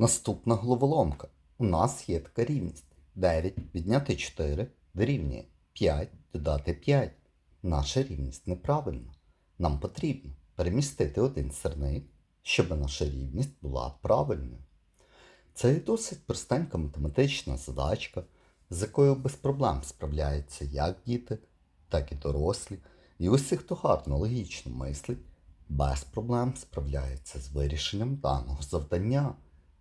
Наступна головоломка. У нас є така рівність. 9 відняти 4 дорівнює 5 додати 5. Наша рівність неправильна. Нам потрібно перемістити один сирник, щоб наша рівність була правильною. Це є досить простенька математична задачка, з якою без проблем справляються як діти, так і дорослі. І усі, хто гарно логічно мислить, без проблем справляється з вирішенням даного завдання.